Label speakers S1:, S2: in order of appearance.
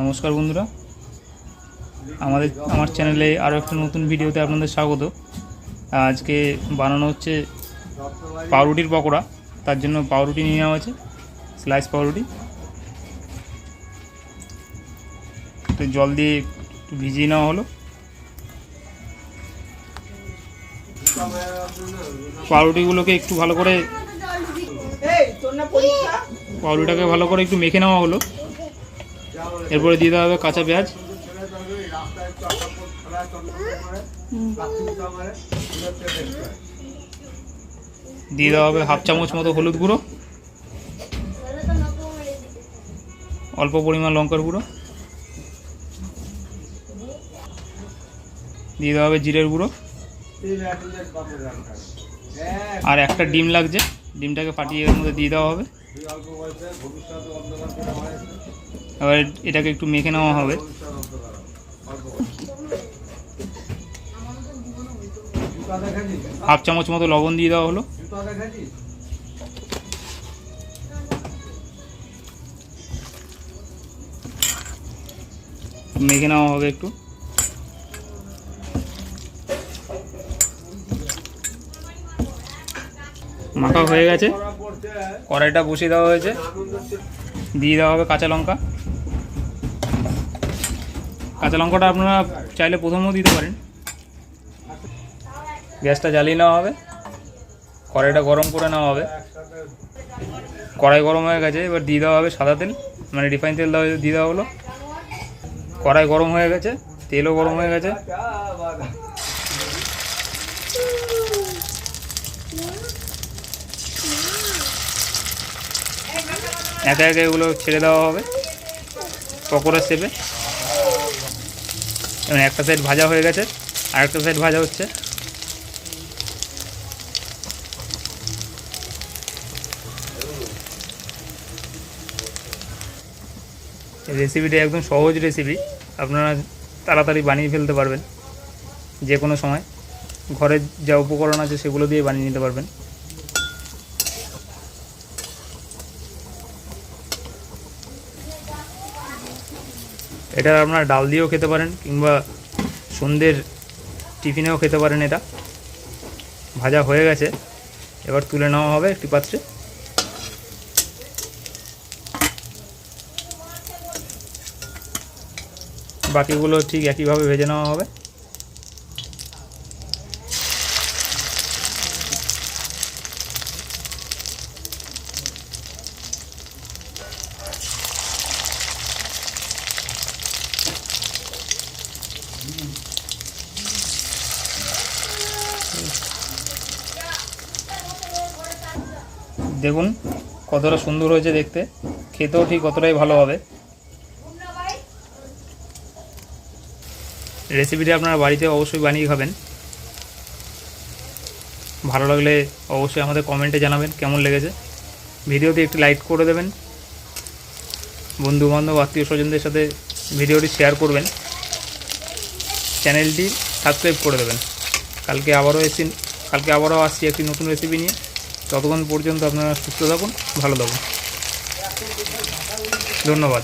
S1: নমস্কার বন্ধুরা। আমাদের আমার চ্যানেলে আরও একটা নতুন ভিডিওতে আপনাদের স্বাগত। আজকে বানানো হচ্ছে পাউরুটির পকোড়া। তার জন্য পাউরুটি নিয়ে নেওয়া হয়েছে স্লাইস পাউরুটি। তো জল দিয়ে একটু ভিজিয়ে নেওয়া হলো। পাউরুটিগুলোকে একটু ভালো করে পাউরুটিটাকে ভালো করে একটু মেখে নেওয়া হলো। এরপরে দিয়ে দেওয়া হবে কাঁচা পেঁয়াজ। দিয়ে দেওয়া হবে হাফ চামচ মতো হলুদ গুঁড়ো, অল্প পরিমাণ লঙ্কার গুঁড়ো। দিয়ে দেওয়া হবে জিরের গুঁড়ো। আর একটা ডিম লাগছে। ডিমটাকে ফাটিয়ে এর মধ্যে দিয়ে দেওয়া হবে। এবার এটাকে একটু মেখে নেওয়া হবে। হাফ চামচ মতো লবণ দিয়ে দেওয়া হলো। মেখে নেওয়া হবে একটু। মাখা হয়ে গেছে। কড়াইটা বসিয়ে দেওয়া হয়েছে। দিয়ে দেওয়া হবে কাঁচা লঙ্কা। কাঁচা লঙ্কাটা আপনারা চাইলে প্রথমেও দিতে পারেন। গ্যাসটা জ্বালিয়ে নেওয়া হবে। কড়াইটা গরম করে নেওয়া হবে। কড়াই গরম হয়ে গেছে, এবার দিয়ে দেওয়া হবে সাদা তেল। মানে রিফাইন তেল দেওয়া দিয়ে দেওয়া হলো। কড়াই গরম হয়ে গেছে, তেলও গরম হয়ে গেছে। একে একে এগুলো ছেড়ে দেওয়া হবে। পকোড়া শেপে। এবং একটা সাইড ভাজা হয়ে গেছে আর একটা সাইড ভাজা হচ্ছে। রেসিপিটা একদম সহজ রেসিপি আপনারা তাড়াতাড়ি বানিয়ে ফেলতে পারবেন। যে কোনো সময়। ঘরে যা উপকরণ আছে সেগুলো দিয়ে বানিয়ে নিতে পারবেন। এটা আপনারা ডাল দিয়েও খেতে পারেন কিংবা সন্ধ্যের টিফিনেও খেতে পারেন এটা। ভাজা হয়ে গেছে। এবার তুলে নেওয়া হবে একটি পাত্রে। বাকিগুলো ঠিক একইভাবে ভেজে নেওয়া হবে। দেখুন, কতটা সুন্দর হয়েছে দেখতে। খেতেও ঠিক কতটাই ভালো হবে। রেসিপিটা আপনারা বাড়িতে অবশ্যই বানিয়ে খাবেন। ভালো লাগলে অবশ্যই আমাদের কমেন্টে জানাবেন কেমন লেগেছে। ভিডিওতে একটি লাইক করে দেবেন। বন্ধু বান্ধব আত্মীয় স্বজনদের সাথে ভিডিওটি শেয়ার করবেন। চ্যানেলটি সাবস্ক্রাইব করে দেবেন। কালকে আবারও এসি কালকে আবারও আসছি একটি নতুন রেসিপি নিয়ে। ততক্ষণ পর্যন্ত আপনারা সুস্থ থাকুন ভালো থাকুন। ধন্যবাদ।